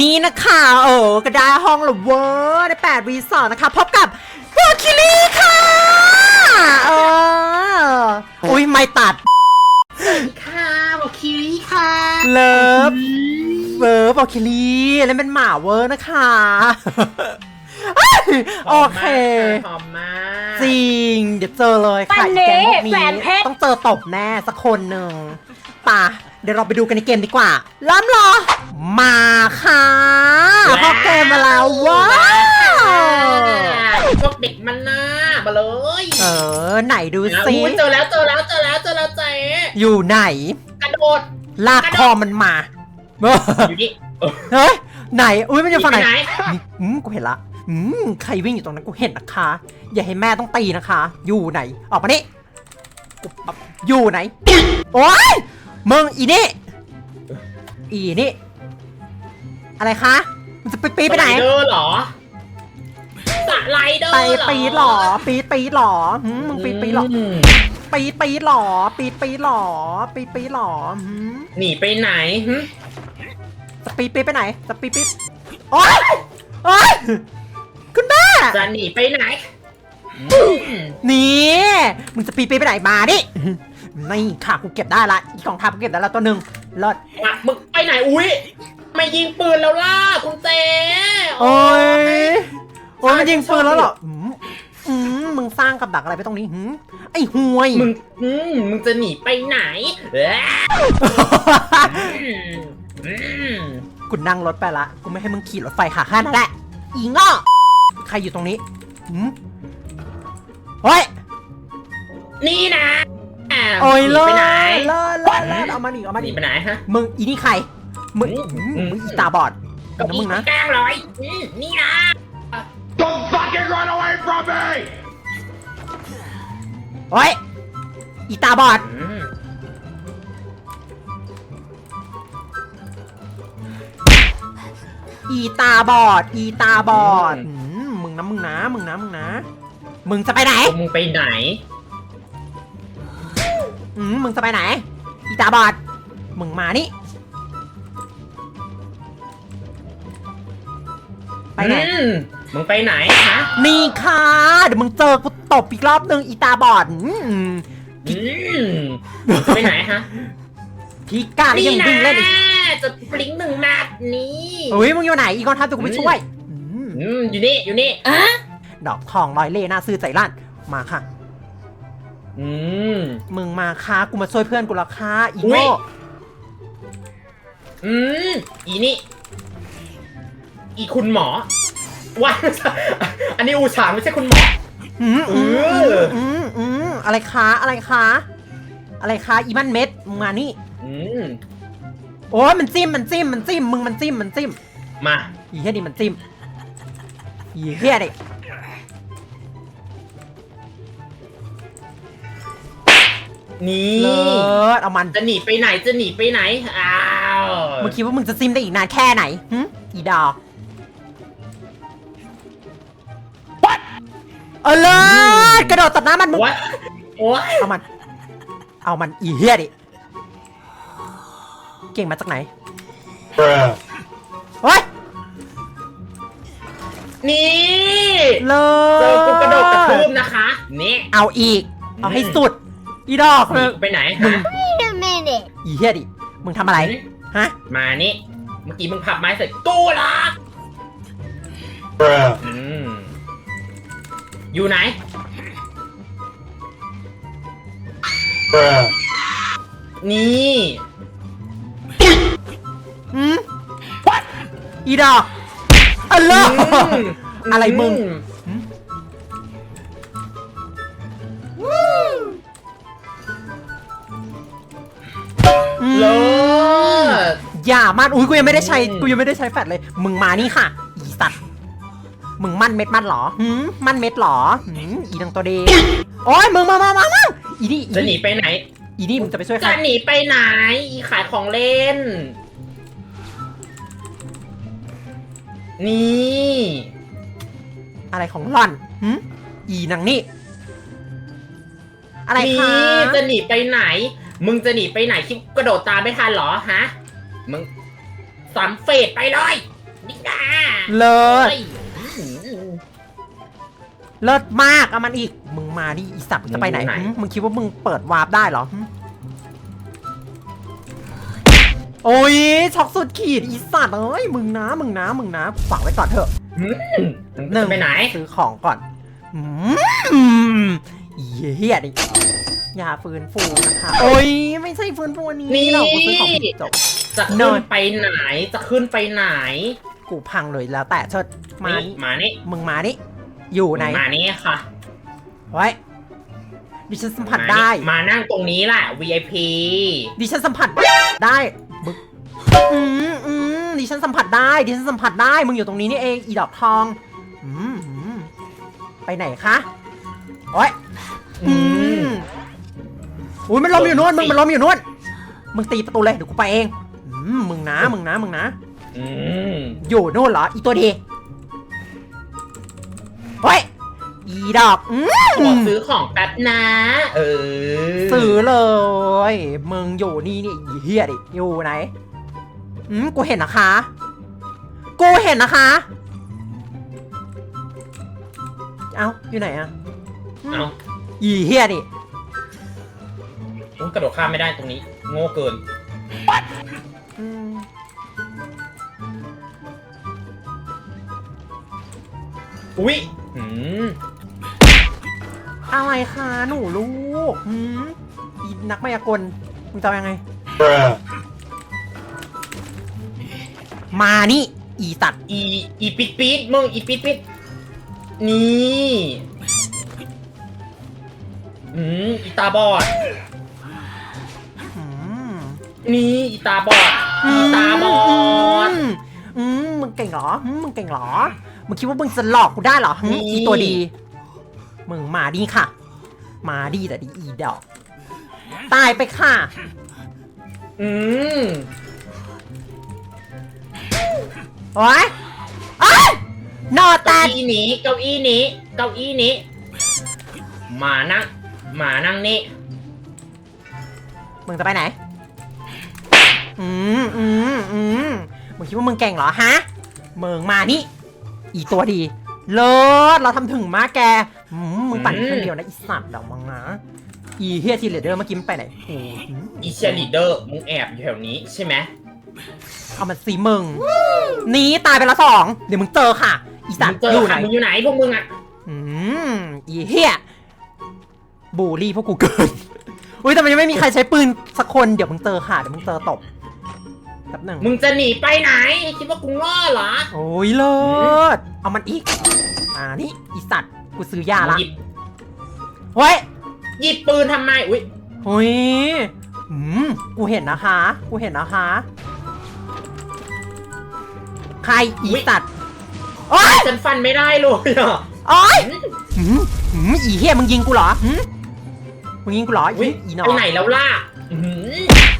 นี่นะคะเออก็ได้ห้องหรือเวอร์ในแปดรีสอร์ทนะคะ พบกับวอคิลี่ค่ะเอออุ้ยไม่ตัดค่ะบอกคิริค่ะเลิฟเวอร์วอคิลี่แล้วเป็นหมาเวอร์นะคะเอ้ยโอเคหอมมากจริง เดี๋ยวเจอเลยค่ะวันนี้แก๊งพวกนี้แฟนเพชรต้องเจอตบแน่สักคนหนึ่งป่ะ เดี๋ยวเราไปดูกันในเกมดีกว่าเริ่มเหรอ มาค่ะพอเกมมาแล้วว้าวพวกเด็กมันน่ามาเลย เออ ไหนดูนะซิอุ๊ยเจอแล้วเจอแล้วเจอแล้วเจอแล้วเจ๊อยู่ไหน กระโดด ลากคอมันมา อยู่นี่เออเฮ้ย ไหน อุ้ยมันอยู่ฝั่งไหนไหนนี่อืมกูเห็นละอืมใครวิ่งอยู่ตรงนั้นกูเห็นนะคะ อย่าให้แม่ต้องตีนะคะ อยู่ไหน ออกมานี่กูอยู่ไหน โอ๊ย มึงอีนี่อีนี่ อะไรคะมันจะไปปีดไปไหนสลเดอร์เหรอสไลเดอร์ไปเหรอปีดหรอ ปีดปีดหรอหืมมึงปีดปีดหรอมปีดปีดหรอ ปีดปีดหรอ ปีดปีดหรอหืมหนีไปไหนหึจะปีดปีดไปไหนจะปีดปีดโอ๊ยโอ๊ยคุณแม่จะหนีไปไหนอืมนี่มึงจะปีดปีดไปไหนมาดิ นี่ค่ะกูเก็บได้ละอีกของทัพกูเก็บได้แล้วตัวหนึ่งเลิศมามึงไปไหนอุ้ยไม่ยิงปืนแล้วล่ะคุณเจโอ้ยโอ้ยมันยิงปืนแล้วเหรออืมอืมมึงสร้างกับดักอะไรไปตรงนี้หืมไอ้ห่วยมึงอืมมึงจะหนีไปไหนเอ้ยอืมอืมกูนั่งรถไปละกูไม่ให้มึงขี่รถไฟค่ะแค่นั้นแหละอีง้อใครอยู่ตรงนี้หืมเฮ้ยนี่นะอะ โอ้ยหนีเลิศไปไหน เลิศเลิศเลิศเอามาดิเอามาหนีดิไปไหนฮะ มึงอีนี่ใครมึงอืมหืมอืมมึงอีตาบอดนะมึงนะแกล้งเลยอืมนี่นะ Don't fucking run away from me! เฮ้ยอีตาบอดอืมอีตาบอดอีตาบอดหืมมึงนะมึงนะมึงนะมึงนะ มึงจะไปไหน มึงไปไหน อืมมึงจะไปไหน อีตาบอด มึงมานี่ ไปไหน อืมมึงไปไหนฮะนี่ค่ะ เดี๋ยวมึงเจอกูตบอีกรอบหนึ่งอีตาบอดอืมอืมมึงจะไปไหนฮะพี่กล้าแล้วยังวิ่งเล่นอีกจะปลิงหนึ่งนัดนี่เฮ้ยมึงอยู่ไหน อีกคนทัพตัวกูไปช่วยอืมอืมอยู่นี่ อยู่นี่ ดอกทองลอยเล่หน้าซื่อใจลั่นมาค่ะ อืม มึงมาค่ะกูมาช่วยเพื่อนกูและค่ะอีอุ๊โง่ย อืม อีนี่ อีคุณหมอว่าอันนี้อูฉางไม่ใช่คุณหมอ อืมอืมเออือมอืมอืมอะไรคะอะไรคะอะไรคะอีมันเม็ดมึงมานี่ อืม โอ้ยมันจิ้มมันจิ้มมันจิ้มมึงมันจิ้มมันจิ้มมา อีเฮียนี่มันจิ้มอีเฮียดิ นี่เลิศเอามันจะหนีไปไหนจะหนีไปไหนอ้าวมึงคิดว่ามึงจะจิ้มได้อีกนานแค่ไหนหึอีดอกเออเลิศกระโดดตัดหน้ามันมึงวะโอ้ยเอามัน เอามันอีเฮียดิเก่งมาจากไหน Bruh. เฮ้ยนี่เลิศเจอกูกระโดดกระทืบนะคะนี่เอาอีก เอาให้สุด อีดอกหนีเลยกูไปไหนฮะ Wait a minute อีเฮียดิ มึงทำอะไร ฮะ มานี่ เมื่อกี้มึงพับไม้ใส่กูเหรอ Bruh. อืมอยู่ไหน Bruh. นี่ อืมอีดอกอัลเลออืมอะไรมึง อื อย่ามันอุ้ยกูยังไม่ได้ใช้อืมกูยังไม่ได้ใช้แฟลชเลย มึงมานี่ค่ะ อีสัตว์มึงมั่นเม็ดมั่นเหรอหืมมั่นเม็ดเหรอหืมอีดังตัวเดโอ้ยมึงมามามามาอีนี่อีจะหนีไปไหน อีนี่มึงจะไปช่วยใครจะหนีไปไหน อีขายของเล่น นี่ อะไรของหล่อนหืมอีนางนี่ อะไรนี่คะจะหนีไปไหน มึงจะหนีไปไหนคิดกระโดดตามไม่ทันเหรอฮะ มึงสามเฟดไปเลยเลิศเฮ้ยเลิศมากเอามันอีก มึงมาดิอีสัตว์มึงจะไปไหนหึมึงคิดว่ามึงเปิดวาร์ปได้เหรอหึโอ้ยช็อกสุดขีดอีสัตว์เอ้ยมึงนะมึงนะมึงนะฝากไว้ก่อนเถอะอืมมึงหนึ่งจะไปไหน ซื้อของก่อนอืมเฮียดิยาฟื้นฟูนะคะโอ้ยไม่ใช่ฟื้นฟูอันนี้นี่เรากูซื้อของผิดจบ จะเนิขึ้ร์นดไปไหน จะขึ้นไปไหนกูพังเลยแล้วแต่เชิดมานี่นี่มานี่มึงมานี่อยู่ไหนมานี่ค่ะไว้ดิฉันสัมผัสมานี่ได้ มานั่งตรงนี้แหละ VIP ดิฉันสัมผัสได้บึกอืมอืมดิฉันสัมผัสได้ ดิฉันสัมผัสได้ มึงอยู่ตรงนี้นี่เอง อีดอกทอง อืมอืมไปไหนคะโอ้ยอือืมมอุ้ยมันล้มอยู่นู่นมึงมันล้มอยู่นู่นมึงตีประตูเลยเดี๋ยวกูไปเองอื มมึงนะมึงนะมึงนะอืมอยู่นู่นเหรออีตัวดีเฮ้ยอีดอกอืขอมซื้อของแป๊บนะ เออซื้อเลย มึงอยู่นี่นี่อีเฮียดิอยู่ไหนอืมกูเห็นนะคะ กูเห็นนะคะ เอ้าอยู่ไหนอะอืมเอาอีเฮียดิอุ๊ยกระโดดข้ามไม่ได้ตรงนี้ โง่เกิน อุ๊ยอืมอะไรคะหนูลูกหืมอีนักมายากลมึงจะเอายังไง Bruh. มานี่ อีสัตว์อีอีปิดปิดมึงอีปิดปิดนี่อืมอีตาบอดอืมนี่อีตาบอดอีตาบอดมอืมมึงเก่งเหรอหืมมึงเก่งเหรอ มึงคิดว่ามึงจะหลอกกูได้เหรอหืมอีตัวดี มึงมาดีค่ะ มาดีแต่ดีอีดอก ตายไปค่ะ อืมโอ้ยโอ้ยนอแตเก้ากอี้นี้เก้าอี้นี้ เก้าอี้นี้ หมานั่งหมานั่งนี่ มึงจะไปไหน อืมอืมอืมมึงคิดว่ามึงเก่งเหรอฮะ มึงมานี่ อีตัวดี เลิศเราทำถึงมากแกอืมมึงปั่นคนเดียวนะอีสัตว์เดี๋ยวมึงนะอีเฮียทีเลเดอร์เมื่อกี้มันไปไหนโอ้โหอีเชียร์ลีดเดอร์มึงแอบอยู่แถวนี้ใช่ไหมเอามันสีมึงหนีตายไปละสองเดี๋ยวมึงเจอค่ะ อีสัมึตงว์เจออยู่ไหนค่ะมึงอยู่ไหนพวกมึงอะอืมอีเฮียบูลลี่พวกกูเกินอุ้ยแต่มันยังไม่มีใครใช้ปืนสักคนเดี๋ยวมึงเจอค่ะเดี๋ยวมึงเจอตบแป๊ บหนึ่งมึงจะหนีไปไหน คิดว่ากูโง่เหรอ โอ้ยเลิศเอามันอีก อ่านี่อีสัตว์กูซื้อยาละหยิบเฮ้ยหยิบปืนทำไมอุ้ยเฮ้ยอืมกูเห็นนะคะ กูเห็นนะคะ ใครอีสัตว์โอ้ยฉันฟันไม่ได้เลยอะโอ้ยหืมหืมอีเฮียมึงยิงกูเหรอหืมมึงยิงกูเหรออุ้ยอีหนอไปไหนแล้วล่ะอื้อหือ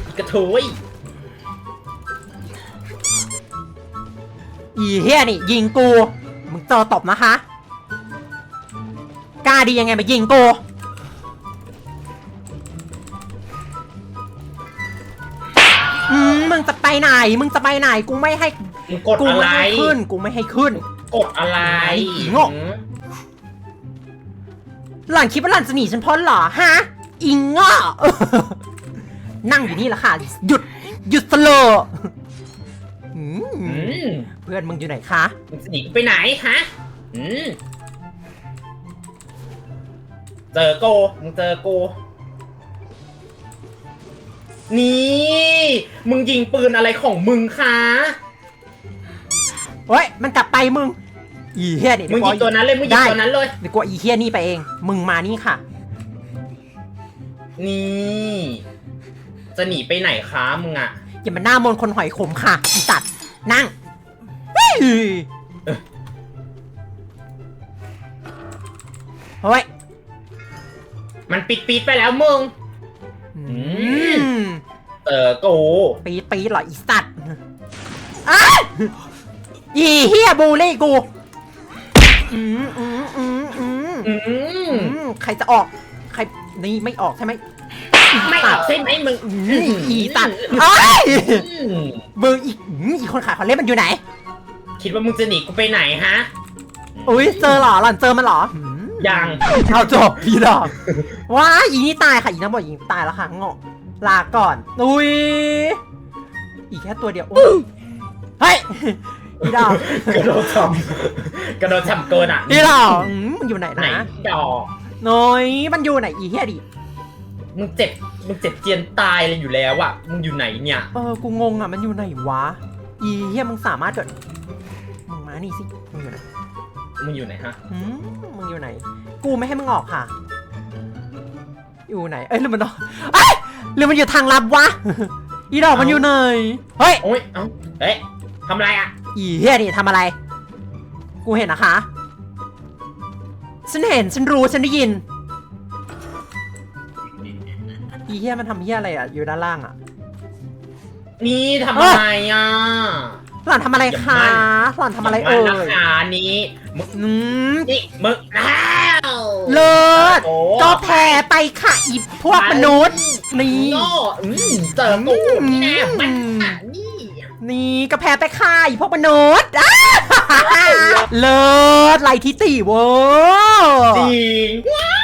อีกระเทย อีเฮียนี่ยิงกู มึงเจอตบนะคะกล้าดียังไงมายิงกูอืมมึงจะไปไหน มึงจะไปไหน กูไม่ให้ มึงกดกูอะไม่ไร ให้ขึ้น กูไม่ให้ขึ้น กดอะไรอีโง่ หล่อนคิดว่าหล่อนจะหนีฉันพ้นเหรอฮะ อิงอะนั่งอยู่นี่แหละค่ะ หยุด หยุดสโลว์ อืมอืมเพื่อนมึงอยู่ไหนคะมึงจะหนีไปไหนฮะอืมเจอโกมึงเจอโกนี่มึงยิงปืนอะไรของมึงคะเฮ้ยมันกลับไปมึง อีเฮียนี่มึงยิงตัวนั้นเลยมึงยิงได้ตัวนั้นเลยเดี๋ยวกูเอาอีเฮียนี่ไปเอง มึงมานี่ค่ะ นี่ จะหนีไปไหนคะมึงอะอย่ามาหน้ามนต์คนหอยขมค่ะอีสัตว์ นั่งเฮ้ยเฮ้ยมันปิดปิดไปแล้วมึง อืมมเจอโกปีดปีดเหรออีสัตว์อ้ายอีเฮียบูลลี่กูอืมอืมอืมอืมอืมอืมใครจะออก ใคร นี่ไม่ออกใช่ไหม ไม่ออกใช่ไหมมึงอืมอีสัตว์อ้ายอืมเบอร์อีกอืมอีคนขายคอนเล่นมันอยู่ไหนแคคิดว่ามึงจะหนีกูไปไหนฮะ อุ้ยเจอเหรอหล่อนเจอมันเหรอหืมยังเอาจบพี่ดอกว้าอีนี่ตายค่ะอีน้ำบอกอีนี่ตายแล้วค่ะงอกลาก่อน อุ้ยอีกแค่ตัวเดียวโอ้ยเฮ้ยพี่ดอกกระโดดทำกระโดดทำเกินอะพี่ดอกอืมมันอยู่ไหนไหนนะดอกน้อยมันอยู่ไหนอีเฮียดิ มึงเจ็บ มึงเจ็บเจียนตายเลยอยู่แล้วอะมึงอยู่ไหนเนี่ย เออ กูงงอะ มันอยู่ไหนวะ อีเฮียมึงสามารถเกิดมึงมานี่สิ มึงอยู่ไหนมึงอยู่ไหนฮะ หืมมึงอยู่ไหน กูไม่ให้มึงออกค่ะ อยู่ไหน เอ้ยหรือมันออกเอ้ยหรือมันอยู่ทางลับวะ อีดอกมันอยู่ไหน เฮ้ย โอ้ย เอ้าเอ๊ะทำอะไรอะอีเฮียนี่ทำอะไร กูเห็นนะคะ ฉันเห็น ฉันรู้ ฉันได้ยิน อีเฮียมันทำเฮียอะไรอะ อยู่ด้านล่างอะ นี่ทำอะไรอะหล่อนทำอะไรคะหล่อนทำอะไรเอ่ย่ายมานะคะนี้มึงอืมนี่มึงอ้าวเลิศโอ้ก็แพ้ไปค่ะอีพวกมนุษย์ นี่ โง่อืมเจอกูนี่แน่มันอะนี่ นี่ก็แพ้ไปค่ะอีพวกมนุษย์อ้าเลิศไลทิติเวอร์จริงว้า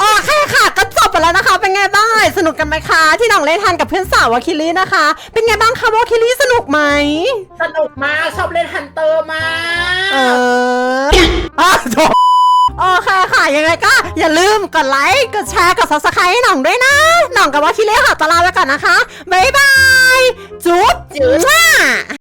โอเคค่ะก็จบไปแล้วนะคะ เป็นไงบ้างสนุกกันไหมคะ ที่น้องเล่นทันกับเพื่อนสาววาคิลี่นะคะ เป็นไงบ้างคะวาคิลี่สนุกไหมสนุกมากชอบเล่นฮันเตอร์มากเอออะจบโอเคค่ะ ยังไงก็อย่าลืมกดไลค์ กดแชร์ กด subscribe ให้หน่องด้วยนะ หน่องกับว่าคิเล่ขอตัวลาไปก่อนนะคะ บ๊ายบาย จุ๊บ